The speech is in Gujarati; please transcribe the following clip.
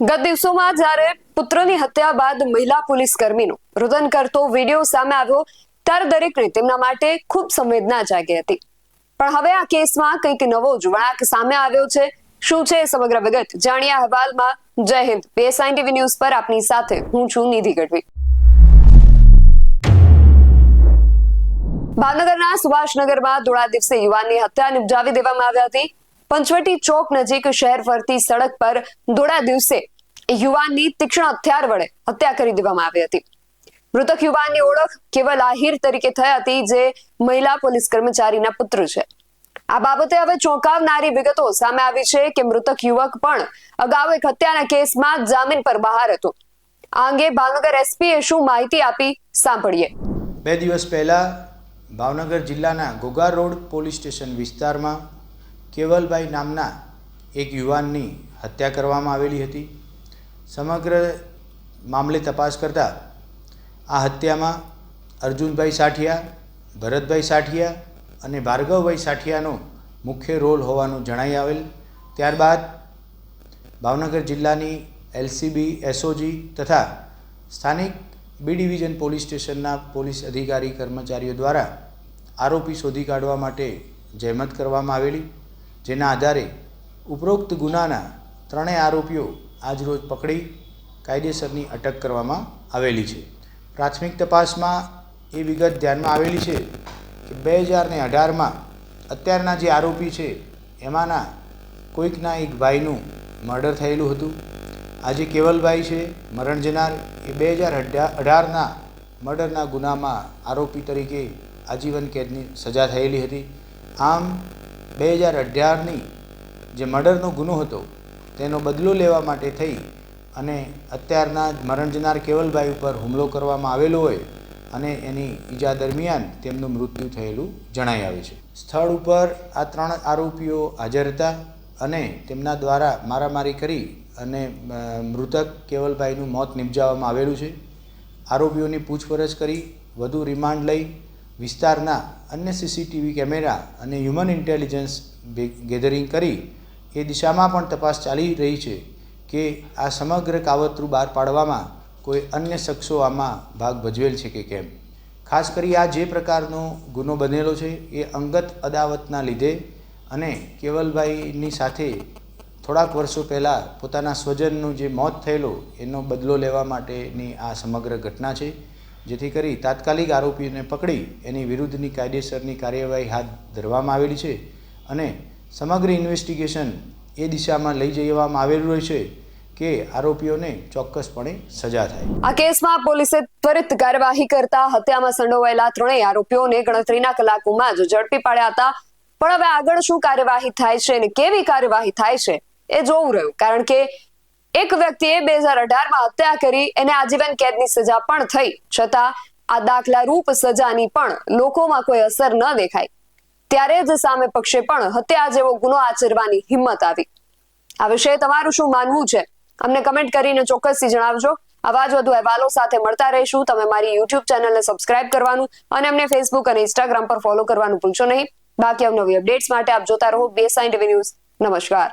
ગત દિવસોમાં જ્યારે પુત્રની હત્યા બાદ મહિલા પોલીસ કર્મીનો રુદન કરતો વીડિયો સામે આવ્યો, ત્યારે દરેકને તેમના માટે ખૂબ સંવેદના જાગી હતી. પણ હવે આ કેસમાં કંઈક નવો જ વળાંક સામે આવ્યો છે. શું છે સમગ્ર વિગત? જાણીએ આ અહેવાલમાં. જય હિન્દ. બીએસઆઈ ટીવી ન્યૂઝ પર આપની સાથે હું છું નિધિ ગઢવી. ભાવનગરના સુભાષનગરમાં ધોળા દિવસે યુવાનની હત્યા નિપજાવી દેવામાં આવી હતી. પંચવટી ચોક નજીક શહેર ફરતી સડક પર દોડા દિવસે યુવાનની તીક્ષ્ણ હથિયાર વડે હત્યા કરી દેવામાં આવી હતી. મૃતક યુવાનની ઓળખ કેવલ આહિર તરીકે થઈ હતી જે મહિલા પોલીસ કર્મચારીના પુત્ર છે. આ બાબતે હવે ચોંકાવનારી વિગતો સામે આવી છે કે મૃતક યુવક પણ અગાઉ એક હત્યાના કેસમાં જામીન પર બહાર હતો. આ અંગે ભાવનગર એસપીએ શું માહિતી આપી સાંભળીએ. બે દિવસ પહેલા ભાવનગર જિલ્લાના ઘોઘા રોડ પોલીસ સ્ટેશન વિસ્તારમાં કેવલભાઈ નામના એક યુવાનની હત્યા કરવામાં આવેલી હતી. સમગ્ર મામલે તપાસ કરતાં આ હત્યામાં અર્જુનભાઈ સાઠિયા, ભરતભાઈ સાઠિયા અને ભાર્ગવભાઈ સાઠિયાનો મુખ્ય રોલ હોવાનું જણાઈ આવેલ. ત્યારબાદ ભાવનગર જિલ્લાની એલસીબી, એસઓજી તથા સ્થાનિક બી ડિવિઝન પોલીસ સ્ટેશનના પોલીસ અધિકારી કર્મચારીઓ દ્વારા આરોપી શોધી કાઢવા માટે જહેમત કરવામાં આવેલી. જેના આધારે ઉપરોક્ત ગુનાના ત્રણેય આરોપીઓ આજરોજ પકડી કાયદેસરની અટક કરવામાં આવેલી છે. પ્રાથમિક તપાસમાં એ વિગત ધ્યાનમાં આવેલી છે કે બે હજારને અઢારમાં અત્યારના જે આરોપી છે, એમાંના કોઈકના એક ભાઈનું મર્ડર થયેલું હતું. આજે કેવલભાઈ છે, મરણ જનાર, એ બે હજાર અઢારના મર્ડરના ગુનામાં આરોપી તરીકે આજીવન કેદની સજા થયેલી હતી. આમ બે હજાર અઢારની જે મર્ડરનો ગુનો હતો, તેનો બદલો લેવા માટે થઈ અને અત્યારના મરણ જનાર કેવલભાઈ ઉપર હુમલો કરવામાં આવેલો હોય અને એની ઈજા દરમિયાન તેમનું મૃત્યુ થયેલું જણાઈ આવે છે. સ્થળ ઉપર આ ત્રણ આરોપીઓ હાજર હતા અને તેમના દ્વારા મારામારી કરી અને મૃતક કેવલભાઈનું મોત નિપજાવવામાં આવેલું છે. આરોપીઓની પૂછપરછ કરી, વધુ રિમાન્ડ લઈ વિસ્તારના અન્ય સીસીટીવી કેમેરા અને હ્યુમન ઇન્ટેલિજન્સ ગેધરિંગ કરી એ દિશામાં પણ તપાસ ચાલી રહી છે કે આ સમગ્ર કાવતરું બહાર પાડવામાં કોઈ અન્ય શખ્સો આમાં ભાગ ભજવેલ છે કે કેમ. ખાસ કરી આ જે પ્રકારનો ગુનો બનેલો છે એ અંગત અદાવતના લીધે અને કેવલભાઈની સાથે થોડાક વર્ષો પહેલાં પોતાના સ્વજનનું જે મોત થયેલું એનો બદલો લેવા માટેની આ સમગ્ર ઘટના છે. જેથી કરી તાત્કાલિક આરોપીને પકડી એની વિરુદ્ધની કાયદેસરની કાર્યવાહી હાથ ધરવામાં આવેલી છે અને સમગ્ર ઇન્વેસ્ટિગેશન એ દિશામાં લઈ જવામાં આવેલું છે કે આરોપીઓને ચોક્કસપણે સજા થાય. આ કેસમાં પોલીસે ત્વરિત કાર્યવાહી કરતા હત્યામાં સંડોવાયેલા ત્રણેય આરોપીઓને ગણતરીના કલાકોમાં જ ઝડપી પાડ્યા હતા. પણ હવે આગળ શું કાર્યવાહી થાય છે અને કેવી કાર્યવાહી થાય છે એ જોવું રહ્યું. કારણ કે એક વ્યક્તિએ બે હજાર અઢારમાં હત્યા કરી, એને આજીવન કેદની સજા પણ થઈ, છતાં આ દાખલા રૂપ સજાની પણ લોકોમાં કોઈ અસર ન દેખાય ત્યારે જ સામે પક્ષે પણ હત્યા જેવો ગુનો આચરવાની હિંમત આવી. આ વિશે તમારું શું માનવું છે? અમને કમેન્ટ કરીને ચોક્કસથી જણાવજો. આવા જ વધુ અહેવાલો સાથે મળતા રહીશું. તમે મારી યુટ્યુબ ચેનલને સબસ્ક્રાઇબ કરવાનું અને અમને ફેસબુક અને ઇન્સ્ટાગ્રામ પર ફોલો કરવાનું ભૂલશો નહીં. બાકી અવનવી અપડેટ્સ માટે આપ જોતા રહો બેસાઈ ટીવી ન્યૂઝ નમસ્કાર.